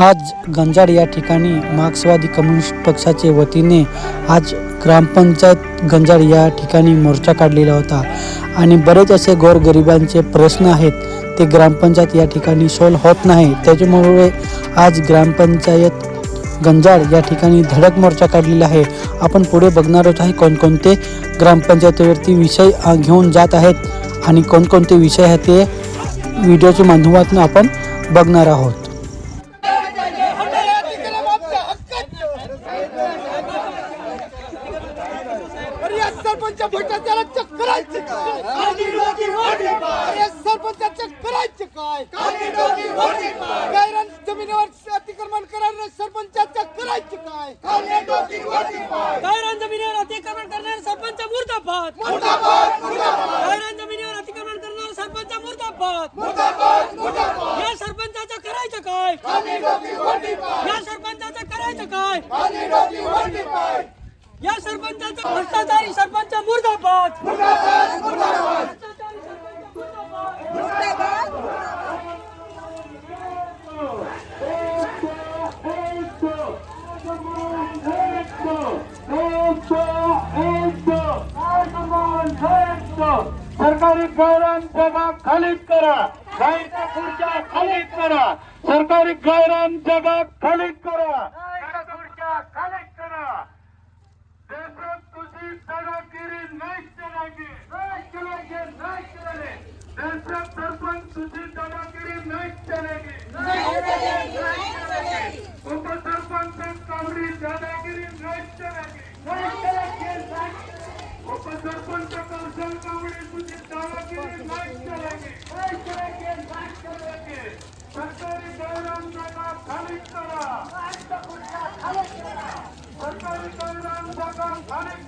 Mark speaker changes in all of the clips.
Speaker 1: आज गंजाड या ठिकाणी मार्क्सवादी कम्युनिस्ट पक्षाचे वतीने आज ग्रामपंचायत गंजाड या ठिकाणी मोर्चा काढलेला होता. आणि बरेच असे गोरगरिबांचे प्रश्न आहेत ते ग्रामपंचायत या ठिकाणी सॉल्व होत नाही. त्याच्यामुळे आज ग्रामपंचायत गंजाड या ठिकाणी धडक मोर्चा काढलेला आहे. आपण पुढे बघणार आहोत आहे कोणकोणते ग्रामपंचायतीवरती विषय घेऊन जात आहेत आणि कोणकोणते विषय आहेत ते व्हिडिओच्या माध्यमातून आपण बघणार आहोत.
Speaker 2: सरपंच भेटत त्याला चेक करायचे काय? सरपंचाचे करायचे काय गायरान जमिनीवर अतिक्रमण करणारे सरपंचाचे करायचे काय?
Speaker 3: गायरान जमिनीवर अतिक्रमण करणारे सरपंच मुर्दाबाद. गायरान जमिनीवर अतिक्रमण करणारे सरपंच मुर्दाबाद. या सरपंचाचं करायचं काय? या सरपंचाचं करायचं काय? या सरपंचाचं भ्रष्टाचारी सरपंच मुर्दाबाद.
Speaker 4: सरकारी जागा खालीच करा. गायच्या खुर्च्या खालीच करा. सरकारी जागा खालीच करा. गायच्या खुर्च्या खालीच दादागिरी नाही चलागी नाही चलागी नाही चलागे देशात सरपंच तुझी दादागिरी नाही चलेगी उपसरपंच कामरी दादागिरी नाही चलेगी नाही चलेगी नाही उपसरपंच कौशल कामरी तुझी दादागिरी नाही चलेगी नाही चलेगी नाही चलेगी सरकारी गैरान जागा खाली करा सरकारी गैरान जागा खाली करा
Speaker 5: खाली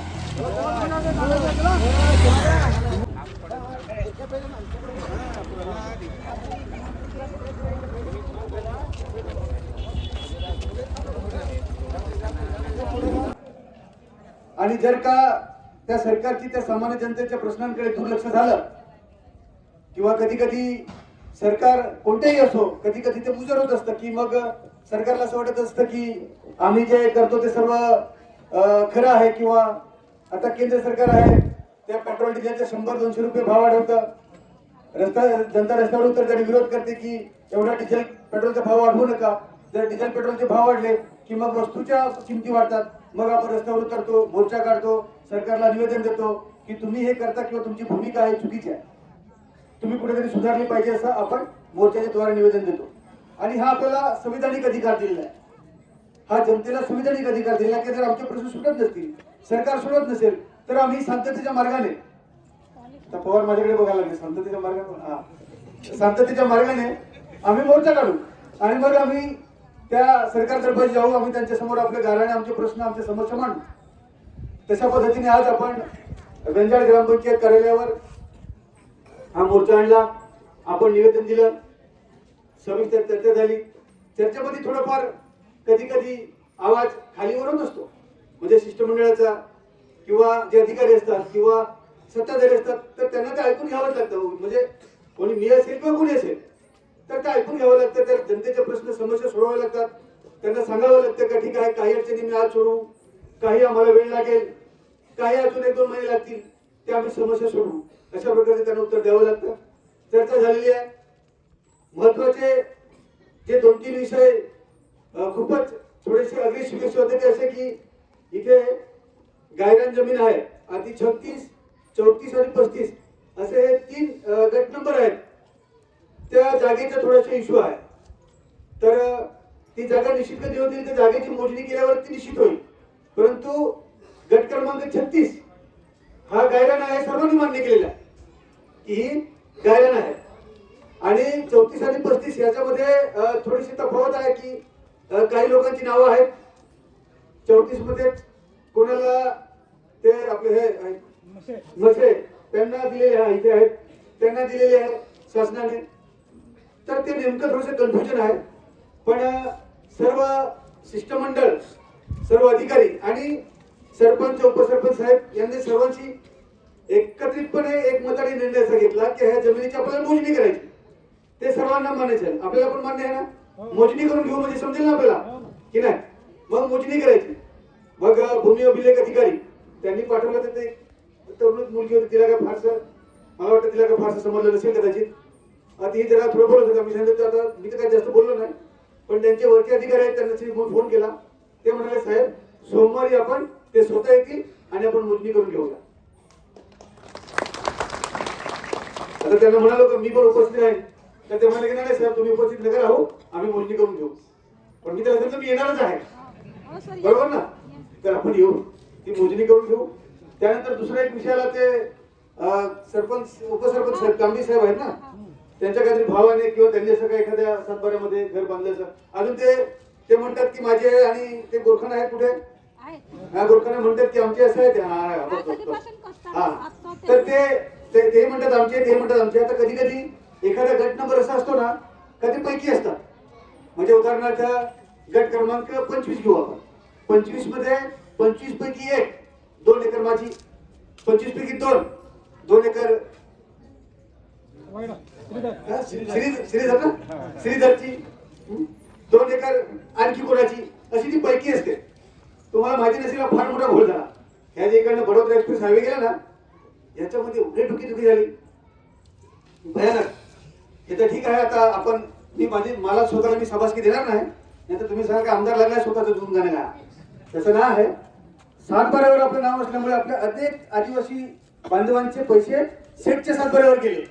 Speaker 2: आणि जर का त्या सरकारची त्या सामान्य जनतेच्या प्रश्नांकडे दुर्लक्ष झालं किंवा कधी कधी सरकार कोणतेही असो कधी कधी ते मुजर होत असतं की मग सरकारला असं वाटत असतं की आम्ही जे करतो ते सर्व खरं आहे किंवा आता केंद्र सरकार आहे त्या पेट्रोल डिझेलच्या शंभर दोनशे रुपये भाव वाढवतं. रस्ता जनता रस्त्यावर उतरताना विरोध करते की एवढा डिझेल पेट्रोलचा भाव वाढवू नका. जर डिझेल पेट्रोलचे भाव वाढले की मग वस्तूच्या किमती वाढतात. मग आपण रस्त्यावर उतरतो मोर्चा काढतो सरकारला निवेदन देतो की तुम्ही हे करता किंवा तुमची भूमिका आहे चुकीची आहे. तुम्ही कुठेतरी सुधारली पाहिजे असं आपण मोर्चाच्या द्वारे निवेदन देतो. आणि हा आपल्याला संविधानिक अधिकार दिलेला आहे. हा जनतेला संविधानिक अधिकार दिला की जर आमचे प्रश्न सुटत नसतील. सरकार सोडत नसेल तर आम्ही शांततेच्या मार्गाने तर पवार माझ्याकडे बघायला लागले शांततेच्या मार्गाने हा. शांततेच्या मार्गाने आम्ही मोर्चा काढू. आणि मग आम्ही त्या सरकारतर्फे जाऊ आम्ही त्यांच्यासमोर आपले गाराने आमचे प्रश्न आमच्या समस्या मांडू. तशा पद्धतीने आज आपण गंजाळ ग्रामपंचायत कार्यालयावर हा मोर्चा आणला. आपण निवेदन दिलं. सविस्तर चर्चा झाली. चर्चेमध्ये थोडंफार कधी कधी आवाज खालीवरून असतो. म्हणजे शिष्टमंडळाचा किंवा जे अधिकारी असतात किंवा सत्ताधारी असतात तर त्यांना ते ऐकून घ्यावंच लागतं. म्हणजे कोणी मी असेल किंवा कोणी असेल तर ते ऐकून घ्यावं लागतं. तर जनतेचे प्रश्न समस्या सोडवावे लागतात. त्यांना सांगावं लागतं का ठीक आहे काही अडचणी मी आज सोडवू. काही आम्हाला वेळ लागेल. काही अजून एक दोन महिने लागतील. ते आम्ही समस्या सोडवू. अशा प्रकारे त्यांना उत्तर द्यावं लागतं. चर्चा झालेली आहे. महत्त्वाचे जे दोन तीन विषय खूपच थोडीशी अगदी विषय होते ते असे की इथे गायरान जमीन आहे आधी छत्तीस चौतीस आणि पस्तीस असे हे तीन गट नंबर आहेत. त्या जागेचा थोडासा इश्यू आहे. तर ती जागा निश्चित कधी होतील त्या जागेची मोजणी केल्यावर ती निश्चित होईल. परंतु गट क्रमांक छत्तीस हा गायरान आहे सर्वांनी मान्य केलेला आहे की ही गायरान आहे. आणि चौतीस आणि पस्तीस याच्यामध्ये थोडीशी तफावत आहे की काही लोकांची नावं आहेत. चौतीसमध्ये कोणाला ते आपले हे आहेत, मसे. त्यांना दिलेले इथे आहेत. त्यांना दिलेले आहे शासनाने. तर ते नेमकं थोडंसं कन्फ्युजन आहे. पण सर्व शिष्टमंडळ सर्व अधिकारी आणि सरपंच उपसरपंच साहेब यांनी सर्वांची एकत्रितपणे एक मताने निर्णय असा घेतला की ह्या जमिनीची आपल्याला मोजणी करायची. ते सर्वांना मान्यच. आहे आपल्याला पण मान्य आहे ना? मोजणी करून घेऊ म्हणजे समजेल ना आपल्याला? की नाही? मग मोजणी करायची. मग भूमी अभिलेख अधिकारी त्यांनी पाठवलं तर ते तरुण मुलगी होती तिला काय फारसं मला वाटतं तिला काय फारसं समजलं नसेल कदाचित. आता ती जरा थोडं बोलत होता मी सांगितलं आता मी तर काही जास्त बोललो नाही. पण त्यांचे वरचे अधिकारी आहेत त्यांना फोन केला. ते म्हणाले साहेब सोमवारी आपण ते स्वतः येतील आणि आपण मोजणी करून घेऊया. आता त्यांना म्हणालो का मी पण उपस्थित आहे. तर ते म्हणाले की नाही साहेब तुम्ही उपस्थित नका राहू आम्ही मोजणी करून घेऊ. पण मी त्याला मी येणारच आहे. बरोबर ना? तर आपण येऊ. ती मोजणी करून घेऊ. त्यानंतर दुसरा एक विषयाला ते सरपंच उपसरपंच साहेब कांबी साहेब आहेत ना? त्यांच्या काहीतरी भावाने किंवा त्यांनी असं काही एखाद्या सातबाऱ्यामध्ये घर बांधल्याचं अजून ते ते म्हणतात की माझे आणि ते गोरखाना आहेत कुठे? हा गोरखाना म्हणतात की आमचे असं आहे ते हा, तर ते ते ते म्हणतात आमचे ते म्हणतात आमचे आता कधी कधी एखादा गट नंबर असा असतो ना कधी पैकी असतात. म्हणजे उदाहरणार्थ गट क्रमांक पंचवीस घेऊ आपण. पंचवीसमध्ये पंचवीस पैकी एक दोन एकर माझी. पंचवीस पैकी दोन दोन एकर श्रीधर ना? श्रीधरची. दोन एकर आणखी कोणाची? अशी ती पैकी असते. तुम्हाला माहिती नसेल फार मोठा घोळ झाला. ह्या जे इकडनं बडोदरा एक्सप्रेस हायवे गेला ना याच्यामध्ये एवढे डुकी दुखी झाली. भयानक. हे तर ठीक आहे आता आपण मी माझी मला स्वतःला मी सभासकी देणार नाही. नाही तर तुम्ही सांगा का आमदार लागलाय स्वतःचं दोन गाणं गा तसं ना आहे. सातबाऱ्यावर आपलं नाव असल्यामुळे आपल्या अनेक आदिवासी बांधवांचे पैसे सेटच्या सातबाऱ्यावर गेले.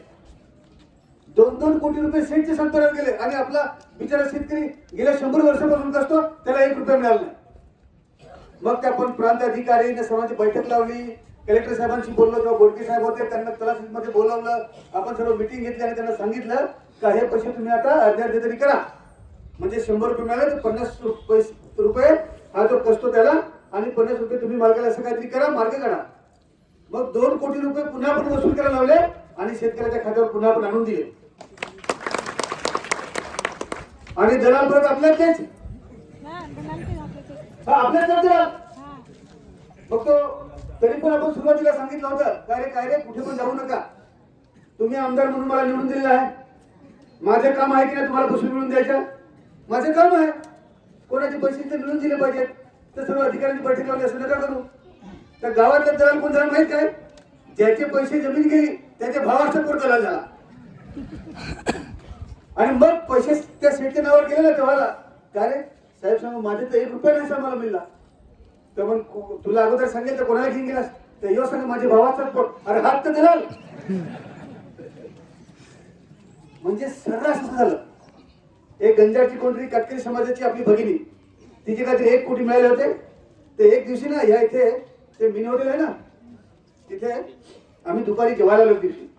Speaker 2: दोन दोन कोटी रुपये सेटच्या सातबाऱ्यावर गेले. आणि आपला बिचारा शेतकरी गेल्या शंभर वर्षापासून असतो त्याला एक रुपया मिळाला नाही. मग ते आपण प्रांत अधिकारी सर्वांची बैठक लावली. कलेक्टर साहेबांशी बोललो किंवा बोडके साहेब होते त्यांना तलाठीमध्ये बोलावलं. आपण सर्व मिटिंग घेतली आणि त्यांना सांगितलं का हे पैसे तुम्ही आता अर्धे अर्धे तरी करा. म्हणजे शंभर रुपये मिळाले तर पन्नास रुपये हा जो कसतो त्याला आणि पन्नास रुपये तुम्ही मार्गाला असं काहीतरी करा मार्ग काढा. मग दोन कोटी रुपये पुन्हा पण वसूल करायला लावले आणि शेतकऱ्याच्या खात्यावर पुन्हा पण आणून दिले. आणि दलाल परत आपल्याच तेच. आपल्याच आहेत दलाल मग तो तरी पण आपण सुरुवातीला सांगितलं होतं काय रे काय रे कुठे पण जाऊ नका. तुम्ही आमदार म्हणून मला निवडून दिलेलं आहे. माझे काम आहे की नाही तुम्हाला पैसे मिळून द्यायचं? माझं काम आहे. कोणाचे पैसे ते मिळून दिले पाहिजेत? तर सर्व अधिकाऱ्यांची बैठक लावली असं नका करू. तर गावातल्या दलाल कोण झाला माहीत काय? ज्याचे पैसे जमीन गेली त्याच्या भावाचा कोण दलाल झाला. आणि मग पैसे त्या शेटच्या नावावर गेले ना तेव्हाला. काय रे साहेब सांगू माझे तर एक रुपया नाही मला मिळला. तर मग तुला अगोदर सांगेल तर कोणाला घेऊन गेलास? तर यो सांग माझ्या भावाचा पोट अरे हात तर दिला म्हणजे सर्रास असं झालं. एक गंजाची कोणतरी काटकरी समाजाची आपली भगिनी तिचे काहीतरी एक कोटी मिळाले होते. ते एक दिवशी ना ह्या इथे ते मिनी हॉटेल आहे ना तिथे आम्ही दुपारी जेवायला आलो दिवशी.